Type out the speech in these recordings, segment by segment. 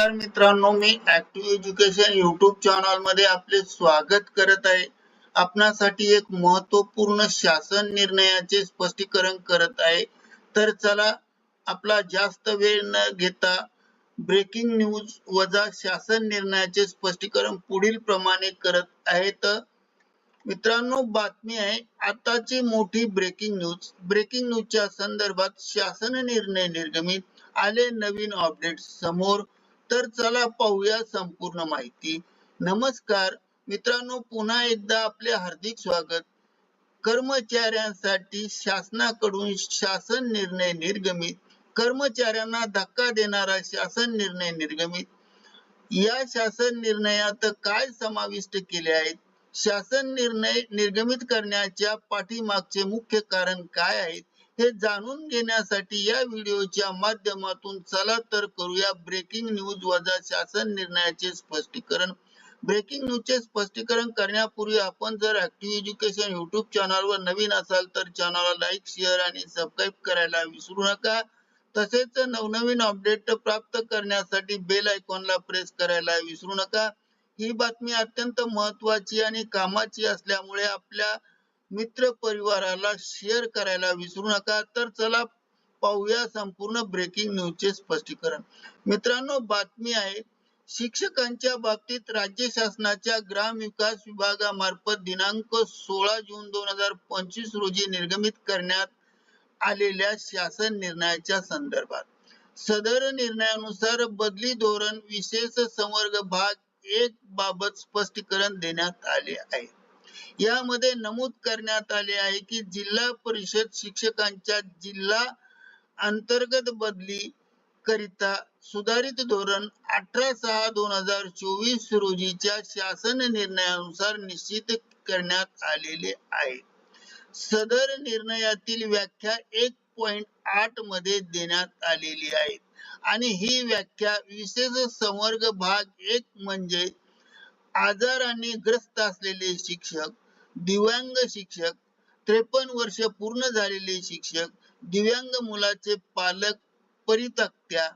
नमस्कार मित्रांनो मी ऍक्टिव्ह एज्युकेशन युट्यूब चॅनलमध्ये आपले स्वागत करत आहे. आपणासाठी एक महत्त्वपूर्ण शासन निर्णयाचे स्पष्टीकरण करत आहे. तर चला आपला जास्त वेळ न घेता ब्रेकिंग न्यूज वजा शासन निर्णयाचे स्पष्टीकरण पुढील प्रमाणे करत आहेत मित्रांनो बातमी आहे आताची मोठी ब्रेकिंग न्यूज ब्रेकिंग न्यूजच्या संदर्भात शासन निर्णय निर्गमित. आले नवीन अपडेट समोर. तर चला पाहूया संपूर्ण माहिती. नमस्कार. मित्रांनो पुन्हा एकदा आपले हार्दिक स्वागत. कर्मचाऱ्यांसाठी शासनाकडून शासन निर्णय निर्गमित. कर्मचाऱ्यांना धक्का देणारा शासन निर्णय निर्गमित. या शासन निर्णयात काय समाविष्ट केले आहेत? शासन निर्णय निर्गमित करण्याच्या पाठीमागचे मुख्य कारण काय आहेत? हे जाणून घेण्यासाठी या व्हिडिओच्या माध्यमातून चला तर करूया ब्रेकिंग न्यूज वजा शासन निर्णयाचे स्पष्टीकरण. ब्रेकिंग न्यूजचे स्पष्टीकरण करण्यापूर्वी आपण जर ऍक्टिव्ह एज्युकेशन युट्यूब चॅनलवर नवीन असाल तर चॅनलला लाईक शेअर आणि सबस्क्राईब करायला विसरू नका. तसेच नवनवीन अपडेट प्राप्त करण्यासाठी बेल आयकॉनला प्रेस करायला विसरू नका. ही बातमी अत्यंत महत्वाची आणि कामाची असल्यामुळे आपल्या मित्र परिवाराला शेअर करायला विसरू नका. तर चला पाहूया संपूर्ण ब्रेकिंग न्यूजचे स्पष्टीकरण. मित्रांनो बातमी आहे. शिक्षकांच्या बाबतीत राज्य शासनाच्या ग्राम विकास विभागामार्फत दिनांक सोळा जून दोन हजार पंचवीस रोजी निर्गमित करण्यात आलेल्या शासन निर्णयाच्या संदर्भात. सदर निर्णयानुसार बदली धोरण विशेष संवर्ग भाग एक बाबत स्पष्टीकरण देण्यात आले आहे. यामध्ये नमूद करण्यात आले आहे की जिल्हा परिषद शिक्षकांच्या जिल्हा अंतर्गत बदली करिता सुधारित धोरण अठरा सहा दोन हजार चोवीस रोजीच्या शासन निर्णयानुसार निश्चित करण्यात आलेले आहे. सदर निर्णयातील व्याख्या एक पॉइंट आठमध्ये देण्यात आलेली आहे. आणि ही व्याख्या विशेष संवर्ग भाग एक म्हणजे आजाराने ग्रस्त असलेले शिक्षक दिव्यांग शिक्षक त्रेपन्न वर्ष पूर्ण झालेले शिक्षक दिव्यांग मुलाचे पालक परितक्त्या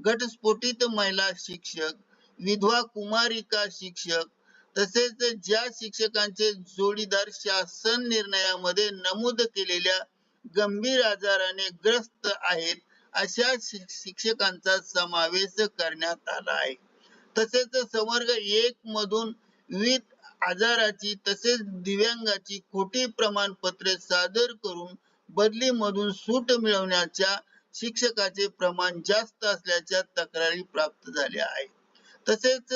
घटस्फोटित महिला शिक्षक विधवा कुमारिका शिक्षक तसेच ज्या शिक्षकांचे जोडीदार शासन निर्णयामध्ये नमूद केलेल्या गंभीर आजाराने ग्रस्त आहेत अशा शिक्षकांचा समावेश करण्यात आला आहे. तसेच संवर्ग एक मधून विविध आजाराची तसेच दिव्यांगाची खोटी प्रमाणपत्रे सादर करून बदली मधून सूट मिळवण्याच्या शिक्षकाचे प्रमाण जास्त असल्याच्या तक्रारी प्राप्त झाल्या आहेत. तसेच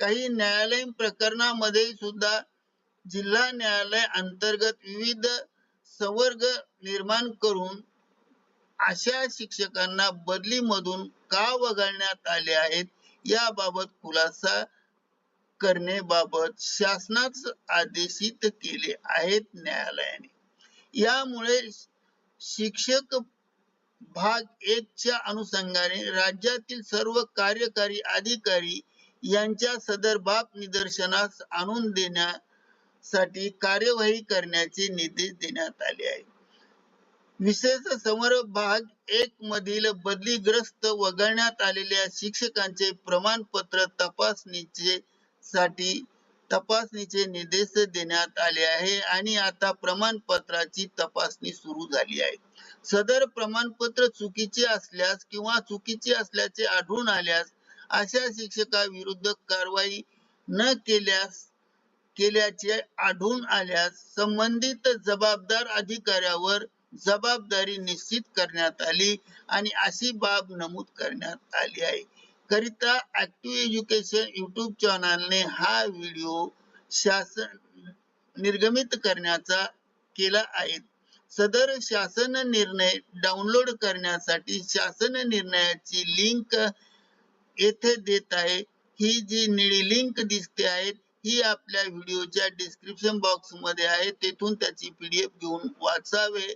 काही न्यायालयीन प्रकरणामध्ये सुद्धा जिल्हा न्यायालय अंतर्गत विविध संवर्ग निर्माण करून अशा शिक्षकांना बदलीमधून का वगळण्यात आले आहेत याबाबत खुलासा करण्याबाबत शासनाच आदेशित केले आहेत न्यायालयाने. यामुळे शिक्षक भाग एक च्या अनुषंगाने राज्यातील सर्व कार्यकारी अधिकारी यांच्या सदर बाब निदर्शनास आणून देण्यासाठी कार्यवाही करण्याचे निर्देश देण्यात आले आहे विशेष समर भाग एक मधील बदलीग्रस्त वगळण्यात आलेल्या शिक्षकांचे प्रमाणपत्र तपासणीचे साठी तपासणीचे निर्देश देण्यात आले आहे आणि आता प्रमाणपत्राची तपासणी सुरू झाली आहे. सदर प्रमाणपत्र चुकीचे असल्यास किंवा चुकीचे असल्याचे आढळून आल्यास अशा शिक्षकाविरुद्ध कारवाई न केल्यास केल्याचे आढळून आल्यास संबंधित जबाबदार अधिकाऱ्यावर जबाबदारी निश्चित करण्यात आली आणि अशी बाब नमूद करण्यात आली आहे. करिता ऍक्टिव्ह एज्युकेशन युट्यूब चॅनलने हा व्हिडिओ शासन निर्गमित करण्याचा केला आहे. सदर शासन निर्णय डाउनलोड करण्यासाठी शासन निर्णयाची लिंक येथे देत आहे. ही जी निळी लिंक दिसते आहे ही आपल्या व्हिडिओच्या डिस्क्रिप्शन बॉक्समध्ये आहे. तेथून त्याची पीडीएफ घेऊन वाचावे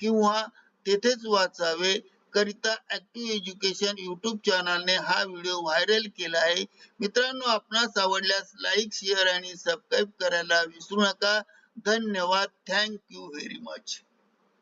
किंवा तेथेच वाचावे. करिता ऍक्टिव्ह एज्युकेशन युट्यूब चॅनलने हा व्हिडिओ व्हायरल केला आहे. मित्रांनो आपणास आवडल्यास लाईक शेअर आणि सबस्क्राईब करायला विसरू नका. धन्यवाद. Thank you very much